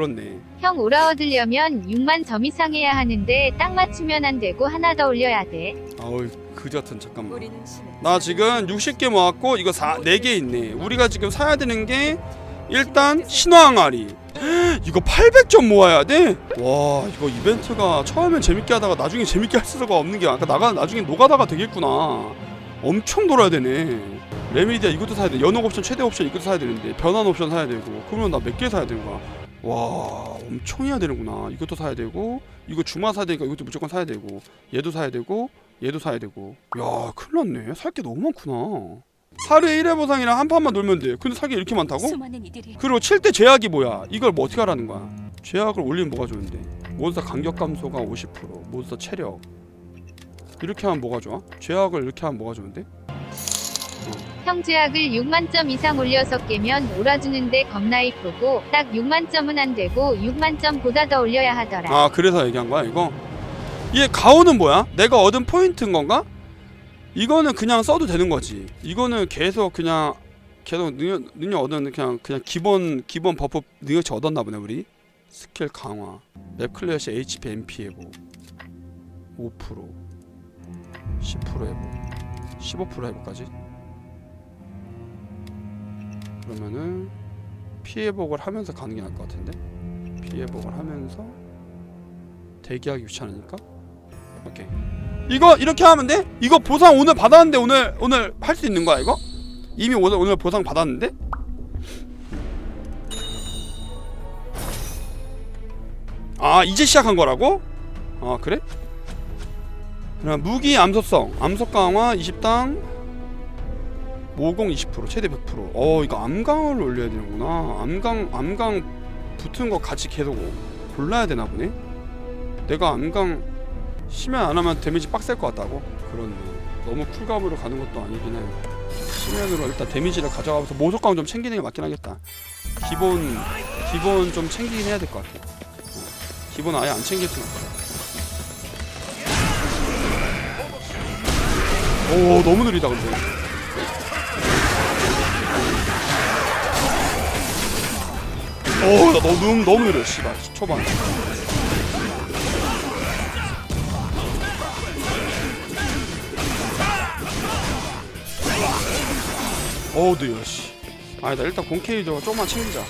그렇네. 형 오라 얻으려면 6만 점 이상 해야 하는데 딱 맞추면 안 되고 하나 더 올려야 돼. 아우 같은 잠깐만. 우리는 나 지금 60개 모았고 이거 4, 4개 있네. 우리가 지금 사야 되는 게 일단 신화항아리. 이거 800점 모아야 돼? 와 이거 이벤트가 처음엔 재밌게 하다가 나중에 재밌게 할 수가 없는 게 아까 나가 나중에 노가다가 되겠구나. 엄청 놀아야 되네. 레미디아 이것도 사야 돼. 연옥 옵션 최대 옵션 이것도 사야 되는데 변환 옵션 사야 되고. 그러면 나 몇 개 사야 되는 거야 와 엄청 해야 되는구나. 이것도 사야 되고 이거 주마 사야 되니까 이것도 무조건 사야 되고 얘도 사야 되고 얘도 사야 되고. 야 큰일 났네. 살 게 너무 많구나. 하루에 1회 보상이랑 한 판만 놀면 돼. 근데 살게 이렇게 많다고? 그리고 칠때 제약이 뭐야? 이걸 뭐 어떻게 하라는 거야? 제약을 올리면 뭐가 좋은데? 몬스터 간격 감소가 50% 몬스터 체력. 이렇게 하면 뭐가 좋아? 제약을 이렇게 하면 뭐가 좋은데? 형 제약을 6만 점 이상 올려서 깨면 오라주는데 겁나 이쁘고 딱 6만 점은 안 되고 6만 점보다 더 올려야 하더라. 아 그래서 얘기한 거야 이거? 얘 가오는 뭐야? 내가 얻은 포인트인 건가? 이거는 그냥 써도 되는 거지 이거는 계속 그냥 계속 능력, 능력 얻은 그냥 그냥 기본 기본 버프 능력치 얻었나 보네 우리 스킬 강화 맵 클리어 시 HP MP 해보 5% 10% 해보 15% 해보까지 그러면은 피해복을 하면서 가는 게 나을 것 같은데 피해복을 하면서 대기하기 귀찮으니까 오케이 이거 이렇게 하면 돼? 이거 보상 오늘 받았는데 오늘 오늘 할 수 있는 거야 이거? 이미 오늘 오늘 보상 받았는데? 아 이제 시작한 거라고? 아 그래? 그럼 무기 암소성 암석 강화 20당 모공 20% 최대 100%어 이거 암강을 올려야 되는구나. 암강 암강 붙은 거 같이 계속 골라야 되나 보네? 내가 암강 심연 안 하면 데미지 빡셀 것 같다고? 그렇네. 너무 쿨감으로 가는 것도 아니긴 해. 심연으로 일단 데미지를 가져가면서 모속감 좀 챙기는 게 맞긴 하겠다. 기본 기본 좀 챙기긴 해야 될 것 같아. 어. 기본 아예 안 챙길 수는 없어. 오 너무 느리다 근데 어나 너무 너무 느려 씨발. 초반. 어우 느려 씨. 아니다 일단 공케이저 조금만 챙기자.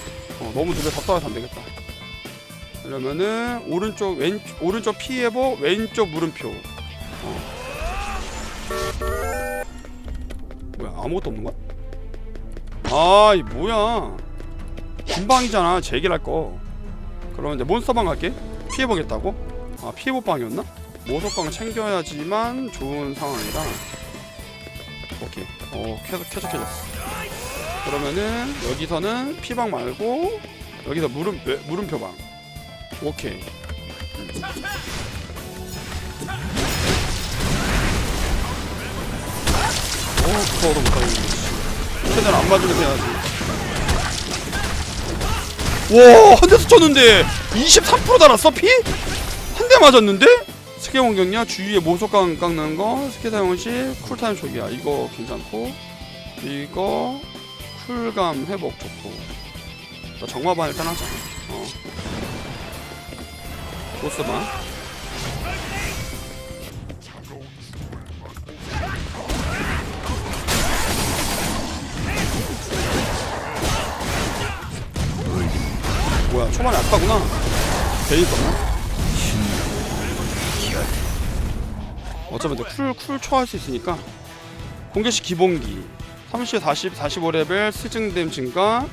어 너무 느려 답답해서 안 되겠다. 그러면은 오른쪽 왼 오른쪽 피해보 왼쪽 물음표. 어. 뭐야 아무것도 없는 거야? 아이 뭐야 금방이잖아. 제기할 거. 그러면 이제 몬스터방 갈게. 피해보겠다고? 아 피해보방이었나? 모속방 챙겨야지만 좋은 상황이라. 오케이. 어 계속 쾌적해졌어. 그러면은 여기서는 피방 말고 여기서 물음 왜- 물음표방. 오케이. 음. 어 무서워도 못하고 최대한 안 맞으면 해야지 와 한 대서 쳤는데 23% 달았어 피? 한 대 맞았는데? 스킬 공격력 주위에 모속 강 깎는 거? 스킬 사용 시? 쿨타임 초기야. 이거 괜찮고. 이거 쿨감 회복 좋고. 나 정화반 일단 하자. 어. 보스반 초반에 아까구나. 베이 있었나? 어차피 쿨쿨 초할 수 있으니까. 공개시 기본기. 30, 40, 45레벨 스증됨 증가.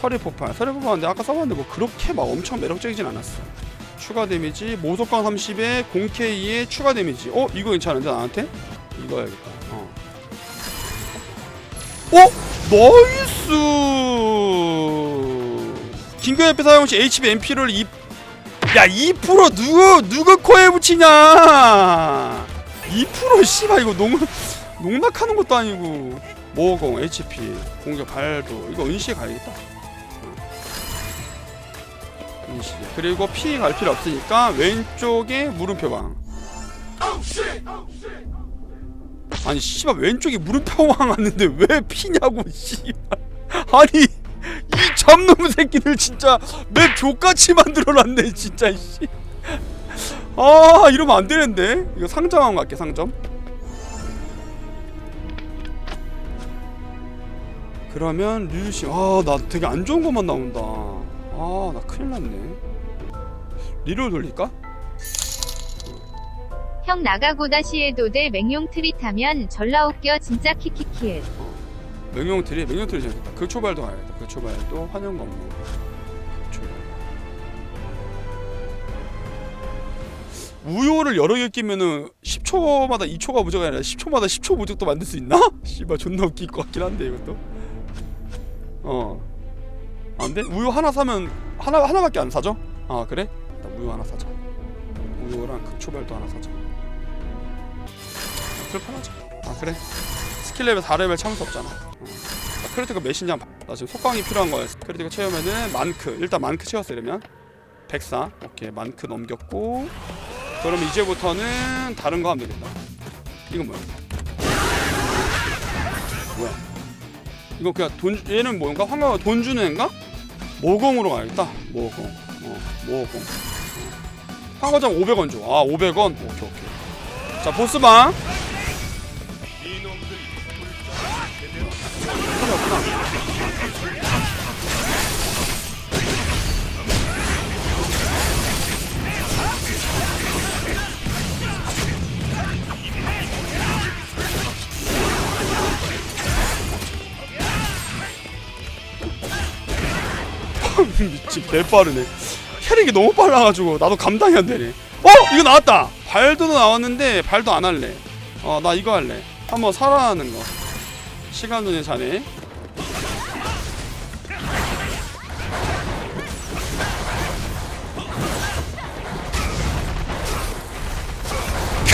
서리 폭발. 서리 폭발인데 아까 써봤는데 뭐 그렇게 막 엄청 매력적이진 않았어. 추가 데미지 모속광 30에 0K에 추가 데미지. 어? 이거 괜찮은데 나한테? 이거 해야겠다. 어. 어? 나이스 긴급 MP 사용 시 HP MP를 2 야, 2% 누구 누구 코에 붙이냐? 2% 씨발 이거 농 농락하는 것도 아니고 모공, HP, 공격 발도 이거 은시에 가야겠다. 어. 은시. 그리고 피 갈 필요 없으니까 왼쪽에 물음표방. 아니 씨발 왼쪽에 물음표방 왔는데 왜 피냐고 씨발. 아니 잡놈 새끼들 진짜 맵 족같이 만들어놨네 진짜 씨. 아 이러면 안 되는데 이거 상점만 갈게 상점. 그러면 류씨 아나 되게 안 좋은 것만 나온다. 아 나 큰일 났네. 리롤 돌릴까? 형 나가고 다시 해도 돼 맹용 트리 타면 절라 웃겨 진짜 키키키을. 명용틀이 명용틀이 재밌겠다. 그 초발도 가야겠다. 그 초발도 환영 건물. 초발. 우요를 여러 개 끼면은 10초마다 2초가 부족이 아니라 10초마다 10초 부족도 만들 수 있나? 씨발 존나 웃길 것 같긴 한데 이것도. 어. 안 돼? 우유 하나 사면 하나 하나밖에 안 사죠? 아 그래? 일단 우유 하나 사자. 우유랑 그 초발도 하나 사자. 불편하죠. 아 그래? 스킬 레벨 4레벨 참을 수 없잖아. 어. 나 크리티컬 메신장 나 지금 속광이 필요한 거야. 크리티컬 채우면은 만크 일단 만크 채웠어 이러면 104 오케이 만크 넘겼고 그러면 이제부터는 다른 거 하면 되겠다. 이건 뭐야? 뭐야? 이거 그냥 돈 얘는 뭔가 황금 돈 주는 애인가? 모공으로 가야겠다. 모공. 어, 모공. 어. 황거장 500원 줘. 아 500원. 오케이 오케이. 자 보스방. 소리 없구나. 미친 개 빠르네. 캐릭이 너무 빨라가지고 나도 감당이 안 되네. 어 이거 나왔다. 발도 나왔는데 발도 안 할래. 어 나 이거 할래. 한번 살아나는 거. 시간 전에 자네.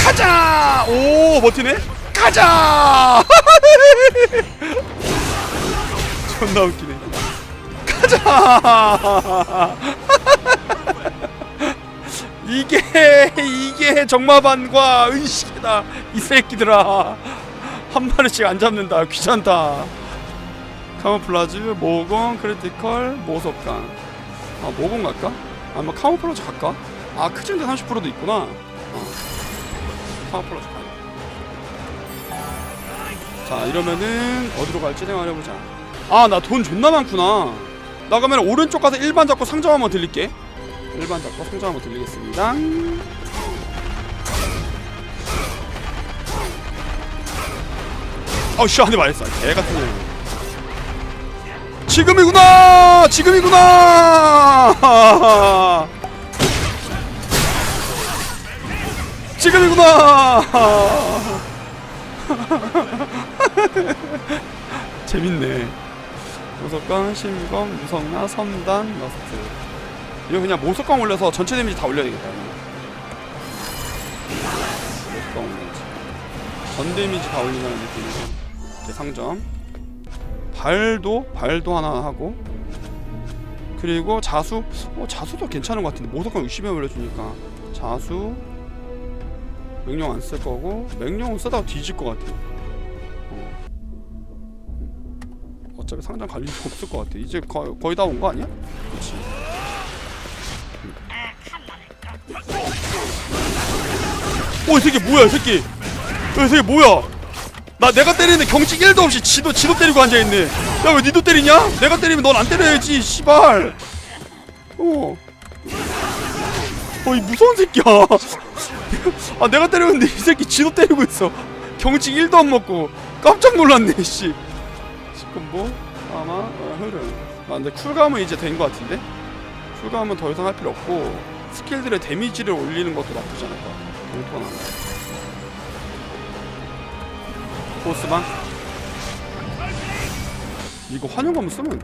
가자! 오 버티네. 가자! 존나 웃기네. 가자! 이게 이게 정마반과 의식이다. 이 새끼들아. 한 마리씩 안 잡는다. 귀찮다. 카모플라즈 모공 크리티컬 모속강 아 모공 갈까? 아마 카모플라즈 갈까? 아 크진데 30%도 있구나. 어. 카모플라즈 가 자. 이러면은 어디로 갈지 생각해보자. 아 나 돈 존나 많구나 나 그러면 오른쪽 가서 일반 잡고 상점 한번 들릴게. 일반 잡고 상점 한번 들리겠습니다. 아우 씨 한대 맞았어. 개 같은 년 지금이구나! 지금이구나! 지금이구나! 재밌네 모석광, 심검, 무성나, 섬단, 러스트. 이거 그냥 모석광 올려서 전체 데미지 다 올려야 되겠다. 모석광 올려야지. 전 데미지 다 올린다는 이렇게 상점. 발도 발도 하나 하고. 그리고 자수. 어 자수도 괜찮은 것 같은데. 모석광 60에 올려주니까. 자수. 명령 안 쓸 거고. 명령은 쓰다가 뒤질 것 같아 어. 어차피 상점 갈 일이 없을 것 같아. 이제 거, 거의 다 온 거 아니야? 그렇지 오이 새끼 뭐야 이 새끼? 야, 이 새끼 뭐야? 나 내가 때리는데 경직 1도 없이 지도 지도 때리고 앉아있네. 야 왜 니도 때리냐? 내가 때리면 넌 안 때려야지 씨발. 어. 어이 무서운 새끼야. 아 내가 때렸는데 이 새끼 지도 때리고 있어. 경직 1도 안 먹고. 깜짝 놀랐네 씨. 시 콤보 아마 어, 흐름 아 근데 쿨감은 이제 된 것 같은데? 쿨감은 더 이상 할 필요 없고 스킬들의 데미지를 올리는 것도 나쁘지 않을 것 같아 용토가 나네. 보스방? 이거 환영검 쓰면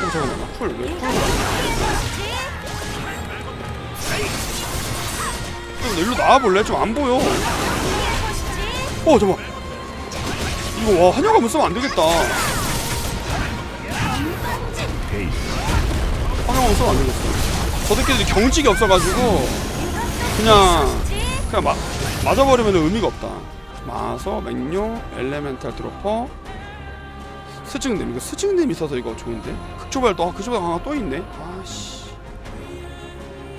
어 잠깐만. 쿨왜 쿨? 좀 일로 나와볼래? 좀 안 보여. 어 잠깐 이거 와 환영검 쓰면 안 되겠다. 환영검 쓰면 안 되겠어. 저 새끼들이 경직이 없어가지고 그냥 그냥 마, 맞아버리면 의미가 없다. 마서 맹룡 엘레멘탈 드로퍼. 스증냄 이거 스증냄 있어서 이거 좋은데? 극초발도 아 극초발 강화 또 있네? 아씨.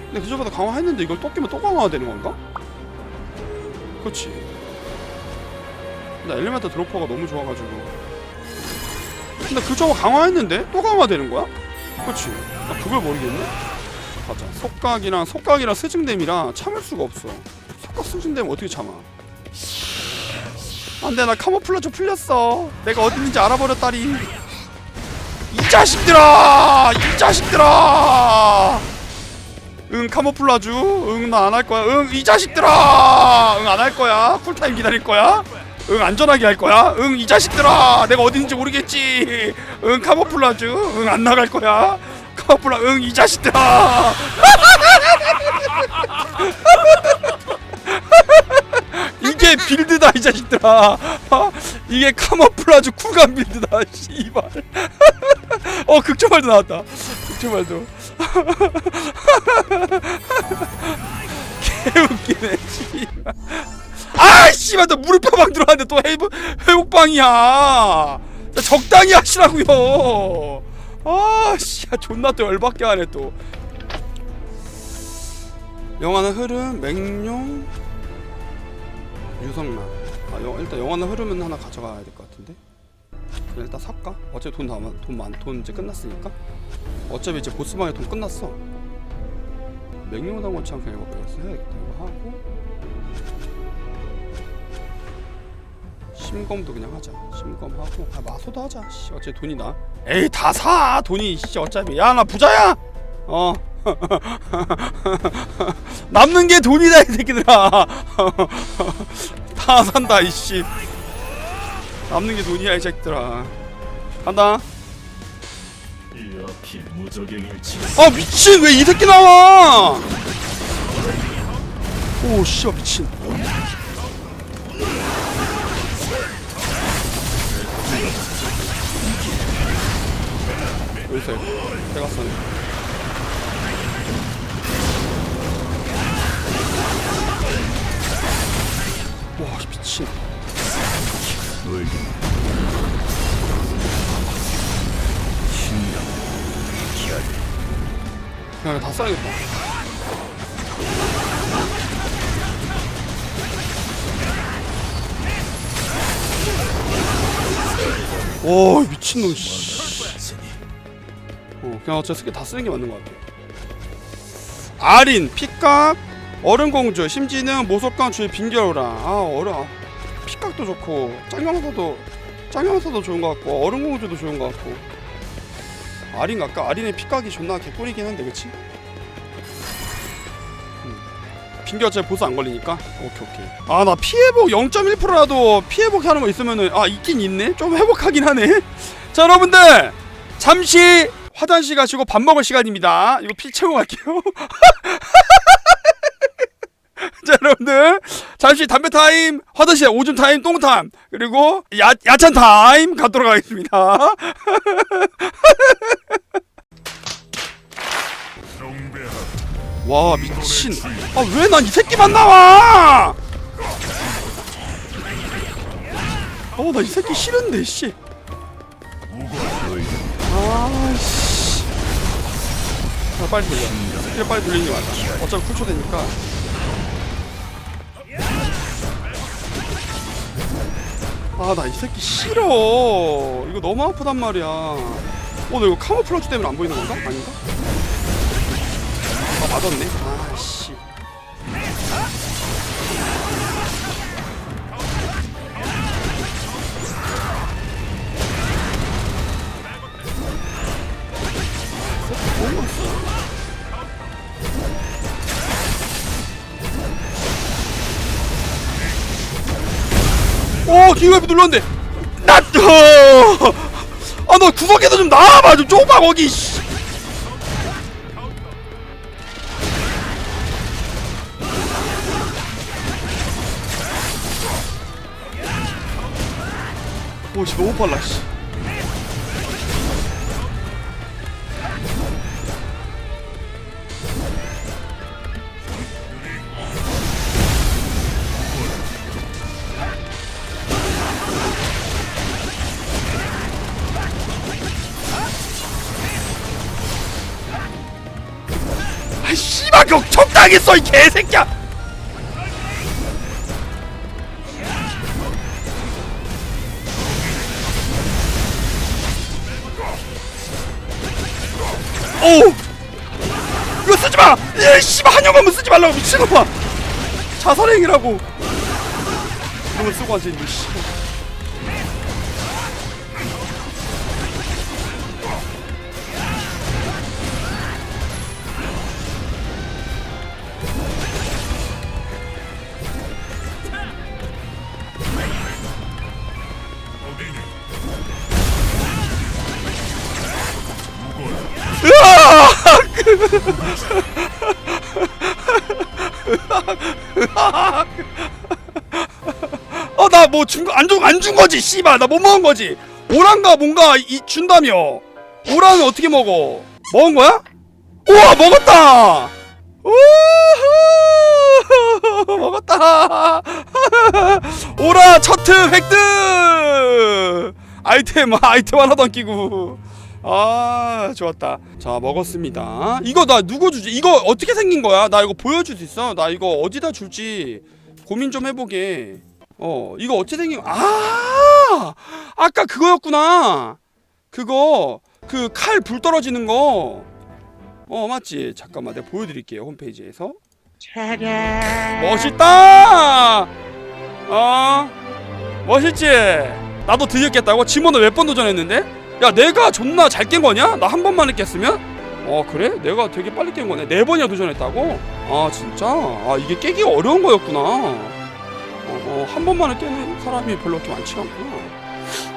근데 극초발도 강화했는데 이걸 또 끼면 또 강화가 되는 건가? 그렇지 나 엘리멘트 드로퍼가 너무 좋아가지고. 근데 극초발 강화했는데? 또 강화되는 거야? 그렇지 나 그걸 모르겠네. 가자 속각이랑 속각이랑 스증됨이랑 참을 수가 없어. 속각 스증됨 어떻게 참아? 안돼 나 카모플라즈 풀렸어. 내가 어디 있는지 알아버렸다리 이 자식들아! 이 자식들아! 응 카모플라주 응 나 안 할 거야. 응 이 자식들아! 응 안 할 거야. 쿨타임 기다릴 거야 응 안전하게 할 거야? 응 이 자식들아 내가 있는지 모르겠지. 응 카모플라주 응 안 나갈 거야. 카모플라 응 이 자식들아. 이게 빌드다 이 자식들아. 어? 이게 카모플라주 쿨감 빌드다 씨발. 어 극초말도 나왔다. 극초말도. 개웃기네 씨발 아 씨발 너 무릎표방 들어왔는데 또 회복, 회복방이야. 자, 적당히 하시라고요. 아씨 존나 또 열받게 하네 또. 영화는 흐름 맹룡 유성란 아 영, 일단 영화는 흐르면 하나 가져가야 될 것 같은데. 그냥 일단 살까? 어차피 돈 남아 돈많돈 이제 끝났으니까? 어차피 이제 보스방에 돈 끝났어. 맹룡 당 원창 그냥 이거 해야겠다. 이거 하고 심검도 그냥 하자. 심검하고 아 마소도 하자. 씨 어차피 돈이 나? 에이 다 사! 돈이 씨 어차피. 야 나 부자야! 어. 남는 게 돈이다 이 새끼들아. 다 산다 이씨. 남는 게 돈이야 이 새끼들아. 간다. 아 미친! 왜 이 새끼 나와? 오 씨발 미친 여기서 빼갔어 와 미친. 너에게 그냥 다 써야겠다. 오 미친놈 씨. 어 그냥 어차피 스킬 다 쓰는 게 맞는 것 같아 아린 피각 얼음공주 심지는 모속강 주의 빈결우라. 아 아, 피각도 좋고 짱영사도 짱영사도 좋은 것 같고 얼음공주도 좋은 것 같고. 아린 아까 아린의 피각이 존나 개꿀이긴 한데 그치? 핑계 어차피 보스 안 걸리니까? 오케이 오케이. 아 나 피해복 0.1%라도 피해복 하는 거 있으면은 아 있긴 있네? 좀 회복하긴 하네? 자 여러분들! 잠시 화장실 가시고 밥 먹을 시간입니다. 이거 피 채우고 갈게요. 자 여러분들. 잠시 담배 타임 화장실 오줌 타임 똥 타임 그리고 야, 야찬 타임 갖도록 하겠습니다. 와 미친. 아 왜 난 이 새끼만 나와? 어 나 이 새끼 싫은데 씨. 너에게 아씨 아, 빨리 돌려. 스킬 빨리 돌리는 게 맞아. 어차피 쿨초 되니까. 아 나 이 새끼 싫어. 이거 너무 아프단 말이야. 어나 이거 카모플라주 때문에 안 보이는 건가? 아닌가? 아 맞았네. 아씨 기회비 눌렀는데 나또 아너 구석에서 좀 나와봐 좀 좁아 거기 씨. 오씨 너무 빨라 씨. 아 씨발 격 적당히 써이 개새끼야 오 이거 쓰지 마! 이 씨발 한영감은 쓰지 말라고 미친놈아! 자살행위라고! 이놈을 쓰고 앉아있네 씨. 어 나 뭐 준 거 안 준 안 준 거지 씨발. 나 못 먹은 거지. 오란가 뭔가 이 준다며. 오란은 어떻게 먹어? 먹은 거야? 우와 먹었다! 우후! 먹었다! 오라 첫트 획득! 아이템 아이템 하나도 안 끼고 아 좋았다. 자 먹었습니다. 이거 나 누구 주지? 이거 어떻게 생긴 거야? 나 이거 보여줄 수 있어? 나 이거 어디다 줄지 고민 좀 해보게. 어 이거 어떻게 생긴 아! 아까 그거였구나. 그거 그 칼 불 떨어지는 거. 어 맞지? 잠깐만 내가 보여드릴게요 홈페이지에서. 멋있다! 어? 멋있지? 나도 드디었겠다고? 지모는 몇 번 도전했는데 야 내가 존나 잘 깬 거냐 나 한 번만에 깼으면 어 그래 내가 되게 빨리 깬 거네 네 번이나 도전했다고 아 진짜 아 이게 깨기가 어려운 거였구나 어, 한 번만에 깨는 사람이 별로 그렇게 많지 않구나.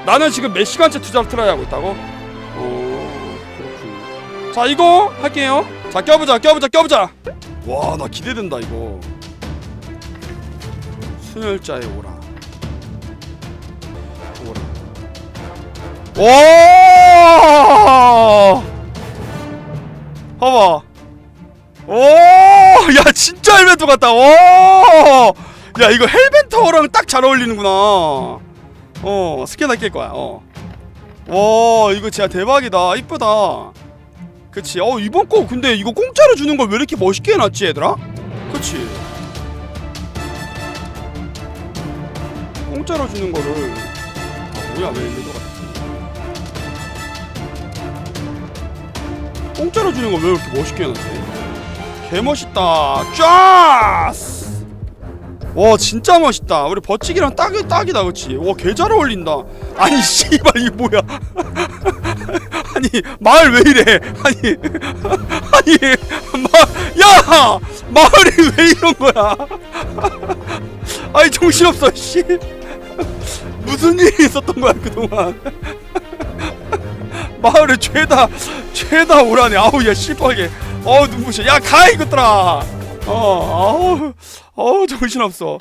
나는 지금 몇 시간째 투자를 트라이 하고 있다고? 어, 그렇군. 자, 이거 할게요. 자, 껴보자, 껴보자, 껴보자. 와, 나 기대된다, 이거. 순혈자의 오라. 오! 봐봐. 오! 야, 진짜 헬멧도 같다. 오! 야 이거 헬벤터랑 딱 잘 어울리는구나 어 스캐너 낄 거야 어 와 이거 진짜 대박이다 이쁘다 그치 어 이번 거 근데 이거 공짜로 주는 걸 왜 이렇게 멋있게 해놨지 얘들아 그치 공짜로 주는 거를 아, 뭐야 왜 헬멧 공짜로 주는 걸왜 이렇게 멋있게 해놨지? 개멋있다. 짜스! 와 진짜 멋있다. 우리 버치기랑 딱이 딱이다 그치? 와 개 잘 어울린다. 아니 씨발 이게 뭐야? 아니 마을 왜 이래? 아니 아니 마야! 마을이 왜 이런 거야? 아니 정신없어 씨. 무슨 일이 있었던 거야 그동안 마을에 죄다 죄다 오라네. 아우 야 씨발게. 어우 눈부셔. 야 가 이것들아. 어 아우 어우 정신없어